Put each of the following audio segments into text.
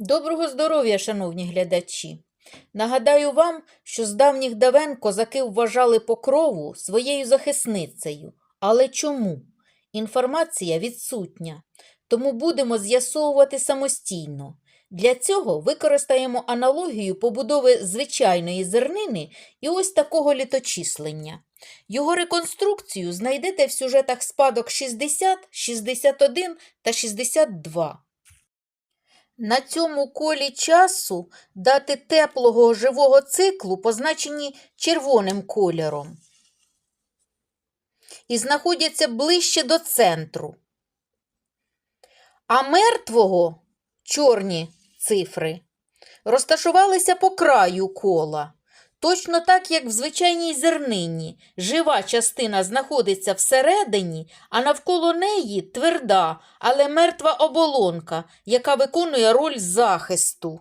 Доброго здоров'я, шановні глядачі! Нагадаю вам, що з давніх давен козаки вважали покрову своєю захисницею. Але чому? Інформація відсутня, тому будемо з'ясовувати самостійно. Для цього використаємо аналогію побудови звичайної зернини і ось такого літочислення. Його реконструкцію знайдете в сюжетах спадок 60, 61 та 62. На цьому колі часу дати теплого живого циклу позначені червоним кольором і знаходяться ближче до центру. А мертвого чорні цифри розташувалися по краю кола. Точно так, як в звичайній зернині, жива частина знаходиться всередині, а навколо неї тверда, але мертва оболонка, яка виконує роль захисту.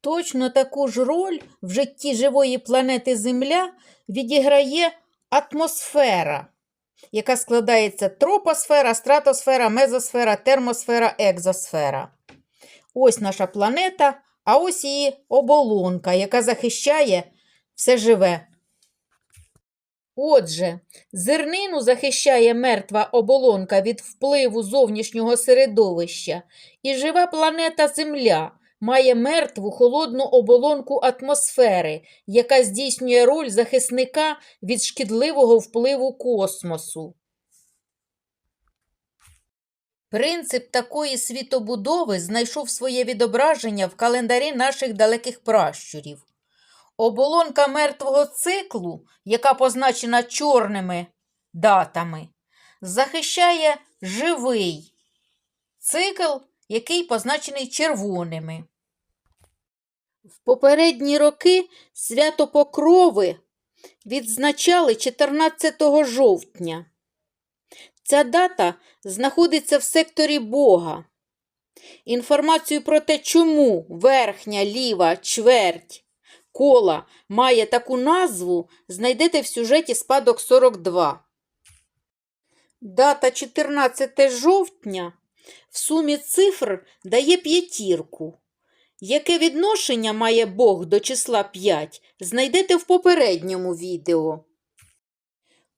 Точно таку ж роль в житті живої планети Земля відіграє атмосфера, яка складається тропосфера, стратосфера, мезосфера, термосфера, екзосфера. Ось наша планета, а ось її оболонка, яка захищає все живе. Отже, зернину захищає мертва оболонка від впливу зовнішнього середовища, і жива планета Земля має мертву холодну оболонку атмосфери, яка здійснює роль захисника від шкідливого впливу космосу. Принцип такої світобудови знайшов своє відображення в календарі наших далеких пращурів. Оболонка мертвого циклу, яка позначена чорними датами, захищає живий цикл, який позначений червоними. В попередні роки свято Покрови відзначали 14 жовтня. Ця дата знаходиться в секторі Бога. Інформацію про те, чому верхня ліва чверть кола має таку назву, знайдете в сюжеті спадок 42. Дата 14 жовтня в сумі цифр дає п'ятірку. Яке відношення має Бог до числа 5, знайдете в попередньому відео.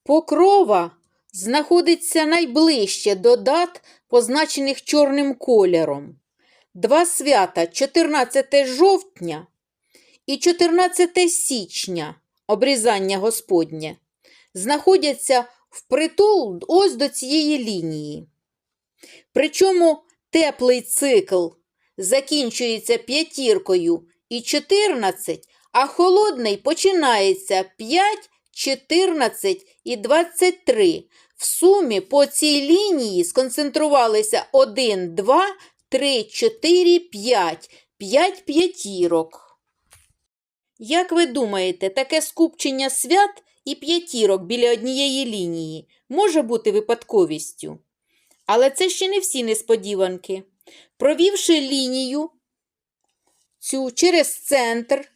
Покрова знаходиться найближче до дат, позначених чорним кольором. Два свята 14 жовтня і 14 січня обрізання Господнє знаходяться впритул ось до цієї лінії. Причому теплий цикл закінчується п'ятіркою і 14, а холодний починається 5, 14 і 23. В сумі по цій лінії сконцентрувалися 1, 2, 3, 4, 5, 5 п'ятірок. Як ви думаєте, таке скупчення свят і п'ятірок біля однієї лінії може бути випадковістю? Але це ще не всі несподіванки. Провівши лінію цю через центр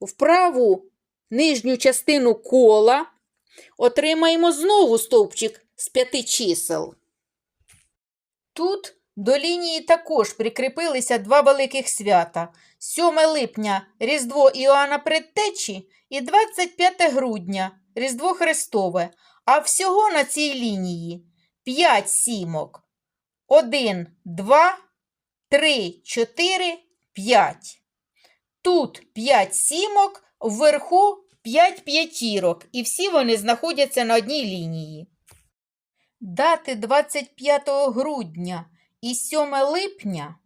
в праву нижню частину кола, отримаємо знову стовпчик з п'яти чисел. Тут до лінії також прикріпилися два великих свята 7 липня Різдво Іоанна Предтечі і 25 грудня Різдво Христове. А всього на цій лінії 5 сімок. 1, 2, 3, 4, 5. Тут 5 сімок, вверху 5 п'ятірок, і всі вони знаходяться на одній лінії. Дати 25 грудня і 7 липня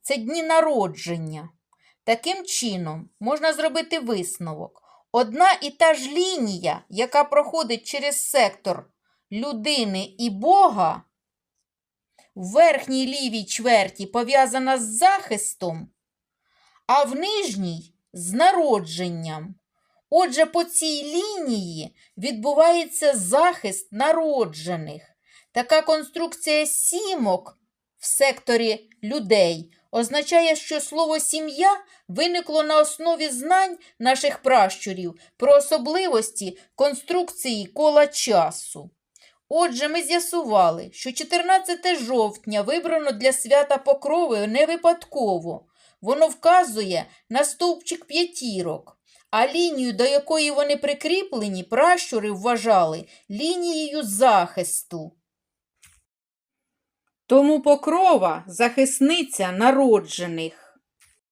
це дні народження. Таким чином, можна зробити висновок. Одна і та ж лінія, яка проходить через сектор людини і Бога, в верхній лівій чверті пов'язана з захистом, а в нижній з народженням. Отже, по цій лінії відбувається захист народжених. Така конструкція сімок в секторі людей означає, що слово сім'я виникло на основі знань наших пращурів про особливості конструкції кола часу. Отже, ми з'ясували, що 14 жовтня вибрано для свята Покрови не випадково. Воно вказує на стовпчик п'ятірок, а лінію, до якої вони прикріплені, пращури вважали лінією захисту. Тому покрова захисниця народжених.